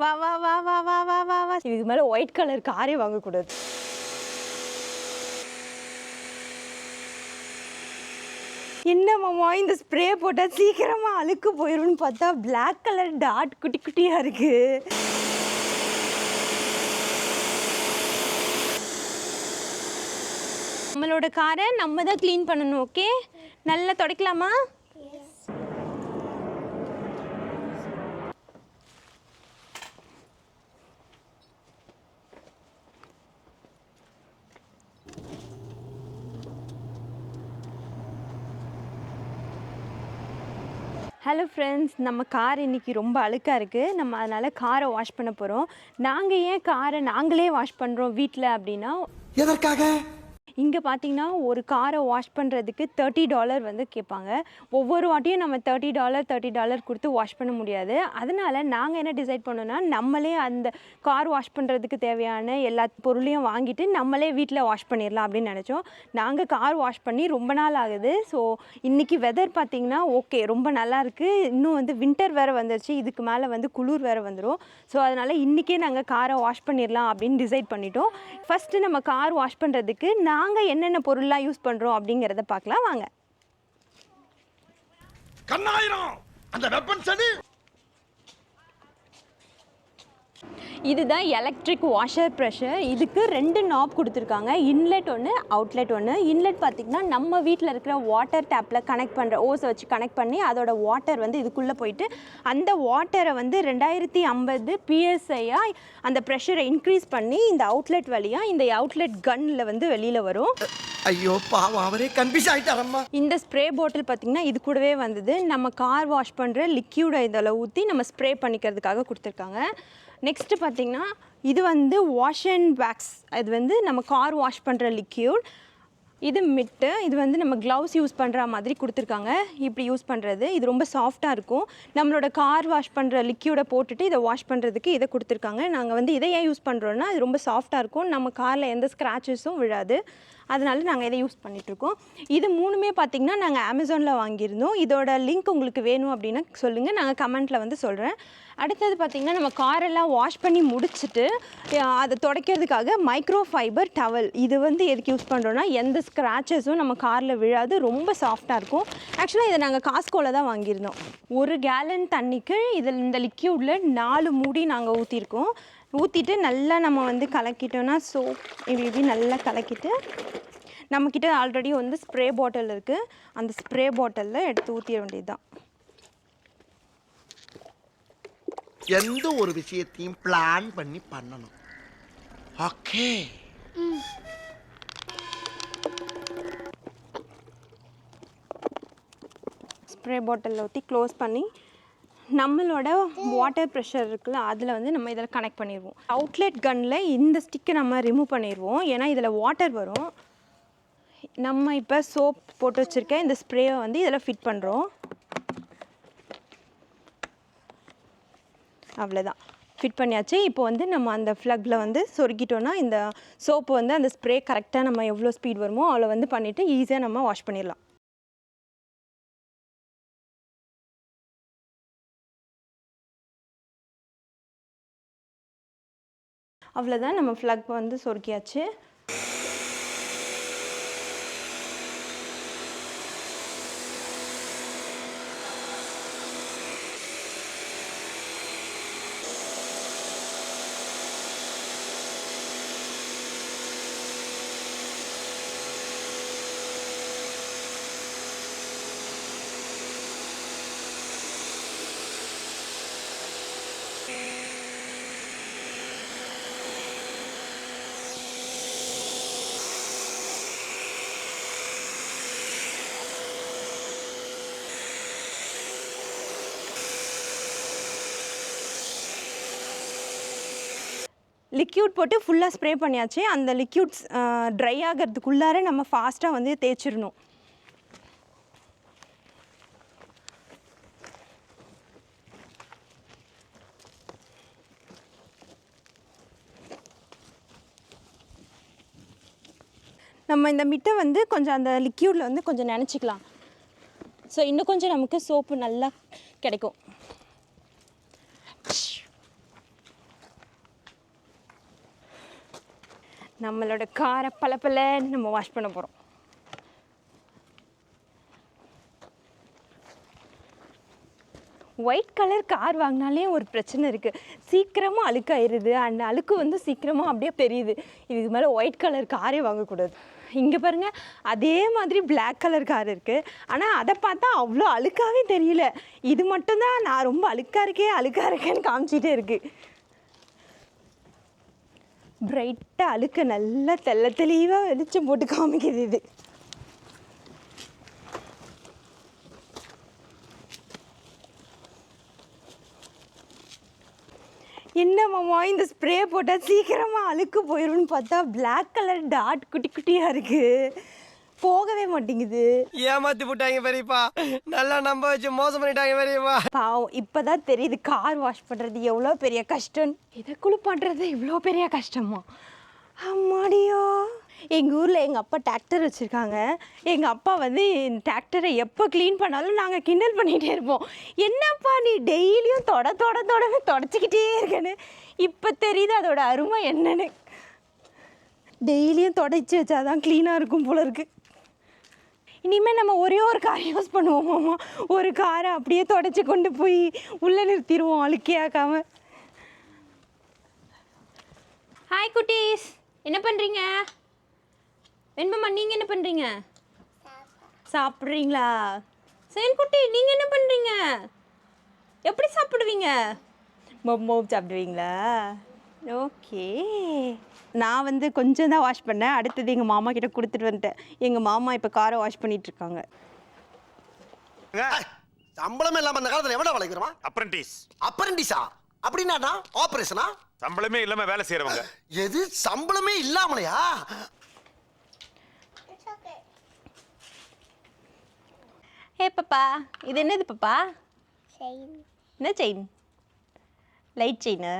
வா வா வா வா வா வா வா வா. இதுக்கு மேலே ஒயிட் கலர் காரே வாங்கக்கூடாது. என்ன மாமா இந்த ஸ்ப்ரே போட்டால் சீக்கிரமாக அழுக்கு போயிடும்னு பார்த்தா பிளாக் கலர் டாட் குட்டி குட்டியாக இருக்குது நம்மளோட காரை நம்ம தான் க்ளீன் பண்ணணும் ஓகே நல்லா துடைக்கலாமா? ஹலோ ஃப்ரெண்ட்ஸ் நம்ம கார் இன்றைக்கி ரொம்ப அழுக்காக இருக்குது நம்ம அதனால் காரை வாஷ் பண்ண போகிறோம் நாங்கள் ஏன் காரை நாங்களே வாஷ் பண்ணுறோம் வீட்டில் அப்படின்னா எதற்காக? இங்கே பார்த்தீங்கன்னா ஒரு காரை வாஷ் பண்ணுறதுக்கு தேர்ட்டி டாலர் வந்து கேட்பாங்க ஒவ்வொரு வாட்டியும் நம்ம தேர்ட்டி டாலர் தேர்ட்டி டாலர் கொடுத்து வாஷ் பண்ண முடியாது. அதனால் நாங்கள் என்ன டிசைட் பண்ணோன்னா நம்மளே அந்த கார் வாஷ் பண்ணுறதுக்கு தேவையான எல்லா பொருளையும் வாங்கிட்டு நம்மளே வீட்டில் வாஷ் பண்ணிடலாம் அப்படின்னு நினச்சோம். நாங்கள் கார் வாஷ் பண்ணி ரொம்ப நாள் ஆகுது. ஸோ இன்றைக்கி வெதர் பார்த்திங்கன்னா ஓகே ரொம்ப நல்லா இருக்குது இன்னும் வந்து வின்டர் வேறு வந்துருச்சு. இதுக்கு மேலே வந்து குளிர் வேறு வந்துடும் ஸோ அதனால் இன்றைக்கே நாங்கள் காரை வாஷ் பண்ணிடலாம் அப்படின்னு டிசைட் பண்ணிட்டோம். ஃபஸ்ட்டு நம்ம கார் வாஷ் பண்ணுறதுக்கு நான் நாங்கள் என்னென்ன பொருள்லாம் யூஸ் பண்ணுறோம் அப்படிங்கிறத பார்க்கலாம் வாங்க. கண்ணாயிரம்! அந்த வெப்பன் சரி இதுதான் எலக்ட்ரிக் வாஷர் ப்ரெஷர் இதுக்கு ரெண்டு நாப் கொடுத்துருக்காங்க. இன்லெட் ஒன்று அவுட்லெட் ஒன்று இன்லெட் பார்த்திங்கன்னா நம்ம வீட்டில் இருக்கிற வாட்டர் டேப்பில் கனெக்ட் பண்ணுற ஓஸை வச்சு கனெக்ட் பண்ணி அதோட வாட்டர் வந்து இதுக்குள்ளே போயிட்டு அந்த வாட்டரை வந்து ரெண்டாயிரத்தி ஐம்பது பிஎஸ்ஐயாக அந்த ப்ரெஷரை இன்க்ரீஸ் பண்ணி இந்த அவுட்லெட் வழியாக இந்த அவுட்லெட் கன்னில் வந்து வெளியில் வரும். ஐயோ பாவம் அவரே கன்ஃபியூஸ் ஆயிட்டாரம்மா. இந்த ஸ்ப்ரே பாட்டில் பார்த்திங்கன்னா இது கூடவே வந்தது. நம்ம கார் வாஷ் பண்ணுற லிக்யூடை இதில் ஊற்றி நம்ம ஸ்ப்ரே பண்ணிக்கிறதுக்காக கொடுத்துருக்காங்க. நெக்ஸ்ட்டு பார்த்திங்கன்னா இது வந்து வாஷ் அண்ட் வேக்ஸ் இது வந்து நம்ம கார் வாஷ் பண்ணுற லிக்யூட் இது மிட்டு இது வந்து நம்ம க்ளவுஸ் யூஸ் பண்ணுற மாதிரி கொடுத்துருக்காங்க. இப்படி யூஸ் பண்ணுறது இது ரொம்ப சாஃப்டாக இருக்கும். நம்மளோட கார் வாஷ் பண்ணுற லிக்யூடை போட்டுட்டு இதை வாஷ் பண்ணுறதுக்கு இதை கொடுத்துருக்காங்க. நாங்கள் வந்து இதை ஏன் யூஸ் பண்ணுறோன்னா இது ரொம்ப சாஃப்டாக இருக்கும். நம்ம காரில் எந்த ஸ்க்ராச்சஸும் விழாது. அதனால நாங்கள் இதை யூஸ் பண்ணிகிட்ருக்கோம் இது மூணுமே பார்த்திங்கன்னா நாங்கள் அமேசானில் வாங்கியிருந்தோம். இதோட லிங்க் உங்களுக்கு வேணும் அப்படின்னா சொல்லுங்கள் நாங்கள் கமெண்ட்டில் வந்து சொல்கிறேன் அடுத்தது பார்த்திங்கன்னா நம்ம காரெல்லாம் வாஷ் பண்ணி முடிச்சுட்டு அதை துடைக்கிறதுக்காக மைக்ரோ ஃபைபர் டவல் இது வந்து எதுக்கு யூஸ் பண்ணுறோன்னா எந்த ஸ்க்ராச்சஸும் நம்ம காரில் விழாது. ரொம்ப சாஃப்டாக இருக்கும். ஆக்சுவலாக இதை நாங்கள் காஸ்கோவில் தான் வாங்கியிருந்தோம். ஒரு கேலன் தண்ணிக்கு இதில் இந்த லிக்யூடில் நாலு மூடி நாங்கள் ஊற்றிருக்கோம் ஊற்றிட்டு நல்லா நம்ம வந்து கலக்கிட்டோன்னா சோப் இப்படி இப்படி நல்லா கலக்கிட்டு நம்மக்கிட்ட ஆல்ரெடி வந்து ஸ்ப்ரே பாட்டில் இருக்குது அந்த ஸ்ப்ரே பாட்டிலில் எடுத்து ஊற்றிட வேண்டியது தான் எந்த ஒரு விஷயத்தையும் பிளான் பண்ணி பண்ணணும். ஓகே ஸ்ப்ரே பாட்டிலில் ஊற்றி க்ளோஸ் பண்ணி நம்மளோட வாட்டர் ப்ரெஷர் இருக்குல்ல அதில் வந்து நம்ம இதில் கனெக்ட் பண்ணிடுவோம் அவுட்லெட் கன்னில் இந்த ஸ்டிக்கை நம்ம ரிமூவ் பண்ணிடுவோம் ஏன்னா இதில் வாட்டர் வரும். நம்ம இப்போ சோப் போட்டு வச்சுருக்க இந்த ஸ்ப்ரேவை வந்து இதில் ஃபிட் பண்ணுறோம் அவ்வளோதான் ஃபிட் பண்ணியாச்சு. இப்போ வந்து நம்ம அந்த ஃப்ளக்கில் வந்து சொருக்கிட்டோன்னா இந்த சோப்பு வந்து அந்த ஸ்ப்ரே கரெக்டாக நம்ம எவ்வளோ ஸ்பீட் வருமோ அவ்வளோ வந்து பண்ணிவிட்டு ஈஸியாக நம்ம வாஷ் பண்ணிடலாம். அவ்வளோதான் நம்ம ஃப்ளக் வந்து சொருக்கியாச்சு லிக்யூட் போட்டு ஃபுல்லாக ஸ்ப்ரே பண்ணியாச்சு. அந்த லிக்யூட்ஸ் ட்ரை ஆகிறதுக்குள்ளார நம்ம ஃபாஸ்ட்டாக வந்து தேய்ச்சிடணும். நம்ம இந்த மிட்டை வந்து கொஞ்சம் அந்த லிக்யூடில் வந்து கொஞ்சம் நினச்சிக்கலாம். ஸோ இன்னும் கொஞ்சம் நமக்கு சோப்பு நல்லா கிடைக்கும். நம்மளோட காரை பலப்பலன்னு நம்ம வாஷ் பண்ண போகிறோம் ஒயிட் கலர் கார் வாங்கினாலே ஒரு பிரச்சனை இருக்குது சீக்கிரமாக அழுக்காயிருது. அந்த அழுக்கு வந்து சீக்கிரமாக அப்படியே தெரியுது. இதுக்கு மேலே ஒயிட் கலர் காரே வாங்கக்கூடாது. இங்கே பாருங்கள் அதே மாதிரி பிளாக் கலர் கார் இருக்குது ஆனால் அதை பார்த்தா அவ்வளோ அழுக்காகவே தெரியல. இது மட்டும்தான் நான் ரொம்ப அழுக்காக இருக்கே அழுக்காக இருக்கேன்னு காமிச்சிட்டே இருக்குது பிரைட்டாக அழுக்க நல்லா தெள்ள தெளிவாக வெளிச்சம் போட்டு காமிக்குது இது. என்ன மாமா இந்த ஸ்ப்ரே போட்டால் சீக்கிரமாக அழுக்கு போயிடும்னு பார்த்தா பிளாக் கலர் டாட் குட்டி குட்டியாக இருக்குது போகவே மாட்டேங்குது. ஏமாத்தி போட்டாங்க பெரியப்பா. நல்லா நம்ப வச்சு மோசம் பண்ணிட்டாங்க பெரியப்பா. பாவம் இப்போதான் தெரியுது கார் வாஷ் பண்ணுறது எவ்வளோ பெரிய கஷ்டம் இதை குளிப்பாட்டுறது இவ்வளோ பெரிய கஷ்டமா? அம்மாடியோ. எங்கள் ஊரில் எங்கள் அப்பா டிராக்டர் வச்சுருக்காங்க. எங்கள் அப்பா வந்து டிராக்டரை எப்போ க்ளீன் பண்ணாலும் நாங்கள் கிண்டல் பண்ணிகிட்டே இருப்போம். என்னப்பா நீ டெய்லியும் தொட தொட தொடன்னு தொடச்சிக்கிட்டே இருக்கேன்னு. இப்போ தெரியுது அதோட அருமை என்னன்னு. டெய்லியும் தொடச்சி வச்சாதான் க்ளீனாக இருக்கும் போல இருக்கு. இனிமேல் நம்ம ஒரே ஒரு கார் யூஸ் பண்ணுவோமாம்மா ஒரு காரை அப்படியே தொடச்சி கொண்டு போய் உள்ளே நிறுத்திடுவோம் அழுக்கியாக்காம ஹாய் குட்டீஸ். என்ன பண்ணுறீங்க வெண்பம்மா நீங்கள் என்ன பண்ணுறீங்க சாப்பிட்றீங்களா? சேன் குட்டி நீங்கள் என்ன பண்ணுறீங்க எப்படி சாப்பிடுவீங்க? மொப் சாப்பிடுவீங்களா? ஓகே. நான் வந்து கொஞ்சம் தான் வாஷ் பண்ணேன். அடுத்தது எங்கள் மாமா கிட்ட கொடுத்துட்டு வந்துட்டேன். எங்கள் மாமா இப்போ காரை வாஷ் பண்ணிட்டு இருக்காங்க. சம்பளமே இல்லாம அந்த காலத்துல எவ்வளவு வளைக்கிறோம் அப்ரண்டிஸ் அப்ரண்டிஸா அப்படின்னா ஆபரேஷனா சம்பளமே இல்லாம வேலை செய்யறவங்க எது? சம்பளமே இல்லாமலையா? ஏ பாப்பா இது என்னது பாப்பா என்ன chain light chain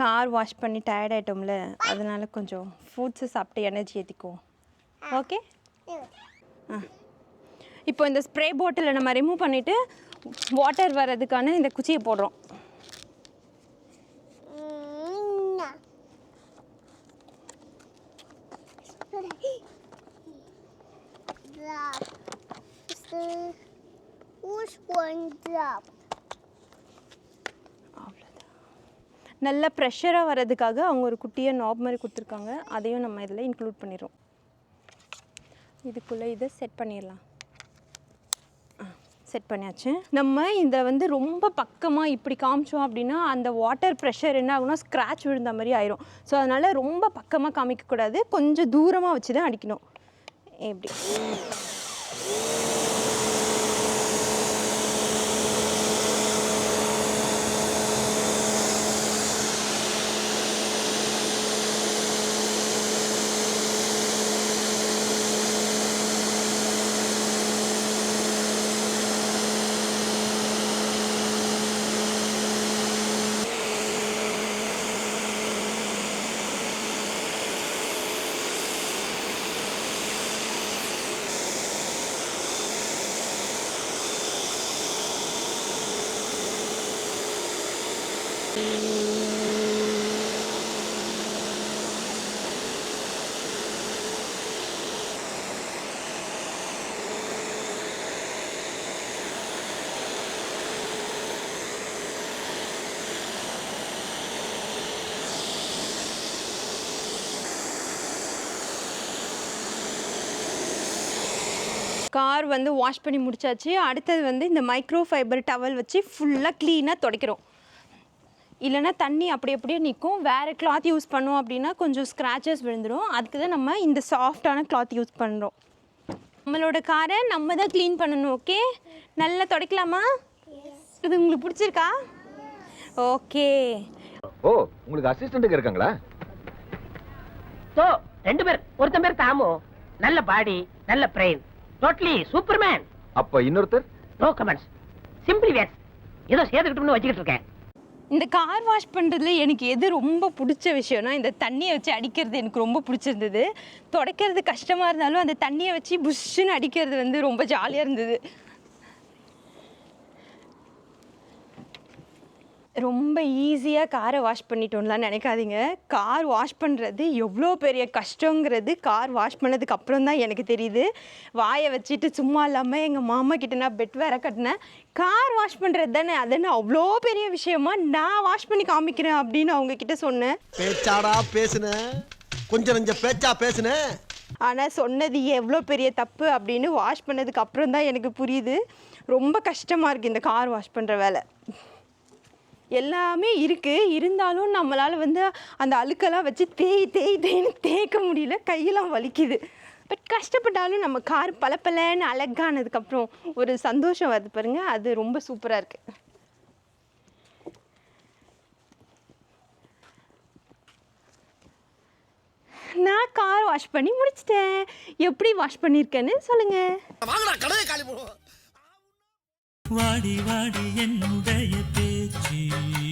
car wash பண்ணி டயர்ட் ஆகிட்டோம்ல அதனால கொஞ்சம் ஃப்ரூட்ஸு சாப்பிட்டு எனர்ஜி ஏற்றிக்குவோம் ஓகே ஆ இப்போ இந்த ஸ்ப்ரே பாட்டிலை நம்ம ரிமூவ் பண்ணிவிட்டு வாட்டர் வர்றதுக்கான இந்த குச்சியை போடுறோம் Drop. Who's one drop? அவ்வளோதான் நல்ல ப்ரெஷராக வர்றதுக்காக அவங்க ஒரு குட்டியை நாப் மாதிரி கொடுத்துருக்காங்க. அதையும் நம்ம இதில் இன்க்ளூட் பண்ணிடுறோம். இதுக்குள்ளே இதை செட் பண்ணிடலாம். செட் பண்ணியாச்சு. நம்ம இதை வந்து ரொம்ப பக்கமாக இப்படி காமிச்சோம் அப்படின்னா அந்த வாட்டர் ப்ரெஷர் என்ன ஆகும்னா ஸ்க்ராட்ச் விழுந்த மாதிரி ஆயிரும். ஸோ அதனால் ரொம்ப பக்கமாக காமிக்கக்கூடாது. கொஞ்சம் தூரமாக வச்சு தான் அடிக்கணும். எப்படி? கார் வந்து வாஷ் பண்ணி முடிச்சாச்சு. அடுத்தது வந்து இந்த மைக்ரோ ஃபைபர் டவல் வச்சு ஃபுல்லாக க்ளீனாக துடைக்கிறோம். இல்லைன்னா தண்ணி அப்படி அப்படியே நிற்கும் வேறு கிளாத் யூஸ் பண்ணோம் அப்படின்னா கொஞ்சம் ஸ்க்ராச்சஸ் விழுந்துடும் அதுக்கு தான் நம்ம இந்த சாஃப்டான கிளாத் யூஸ் பண்ணுறோம் நம்மளோட காரை நம்ம தான் க்ளீன் பண்ணணும் ஓகே நல்லா துடைக்கலாமா? இது உங்களுக்கு பிடிச்சிருக்கா? ஓகே ஓ உங்களுக்கு அசிஸ்டன்ட்டுங்க இருக்காங்களா? சோ ரெண்டு பேர் ஒருத்தன் பேர் தாமு. நல்ல பாடி நல்ல பிரெயின் டோட்டலி சூப்பர்மேன் அப்ப இன்னொருத்தர்? நோ கமெண்ட்ஸ் சிம்பிளி வேட்ஸ் ஏதோ சேர்த்துக்கிட்டோம்னு வச்சுக்கிட்டு இருக்கேன். இந்த கார் வாஷ் பண்ணுறதுல எனக்கு எது ரொம்ப பிடிச்ச விஷயம்னா இந்த தண்ணியை வச்சு அடிக்கிறது எனக்கு ரொம்ப பிடிச்சிருந்தது. துடைக்கிறது கஷ்டமாக இருந்தாலும் அந்த தண்ணியை வச்சு புஷ்ஷுன்னு அடிக்கிறது வந்து ரொம்ப ஜாலியாக இருந்தது. ரொம்ப ஈஸியாக காரை வாஷ் பண்ணிட்டோம்லாம் நினைக்காதீங்க. கார் வாஷ் பண்ணுறது எவ்வளோ பெரிய கஷ்டங்கிறது கார் வாஷ் பண்ணதுக்கு அப்புறம் தான் எனக்கு தெரியுது. வாயை வச்சுட்டு சும்மா இல்லாமல் எங்கள் மாமா கிட்ட நான் பெட் வேற கட்டினேன். கார் வாஷ் பண்ணுறது தானே அது என்ன அவ்வளோ பெரிய விஷயமா? நான் வாஷ் பண்ணி காமிக்கிறேன் அப்படின்னு அவங்க கிட்ட சொன்னேன். பேச்சாடா பேசுன. கொஞ்சம் நஞ்ச பேச்சா பேசுன. ஆனால் சொன்னது எவ்வளோ பெரிய தப்பு அப்படின்னு வாஷ் பண்ணதுக்கு அப்புறம் தான் எனக்கு புரியுது. ரொம்ப கஷ்டமாக இருக்குது இந்த கார் வாஷ் பண்ணுற வேலை. எல்லாமே இருக்குது இருந்தாலும் நம்மளால் வந்து அந்த அழுக்கெல்லாம் வச்சு தேய் தேய் தேய்னு தேய்க்க முடியல. கையெல்லாம் வலிக்குது. பட் கஷ்டப்பட்டாலும் நம்ம கார் பளபளன்னு அழகானதுக்கப்புறம் ஒரு சந்தோஷம் வருது பாருங்க. அது ரொம்ப சூப்பராக இருக்குது நான் கார் வாஷ் பண்ணி முடிச்சிட்டேன். எப்படி வாஷ் பண்ணியிருக்கேன்னு சொல்லுங்கள் வாடி வாடி என்னுடைய refletir.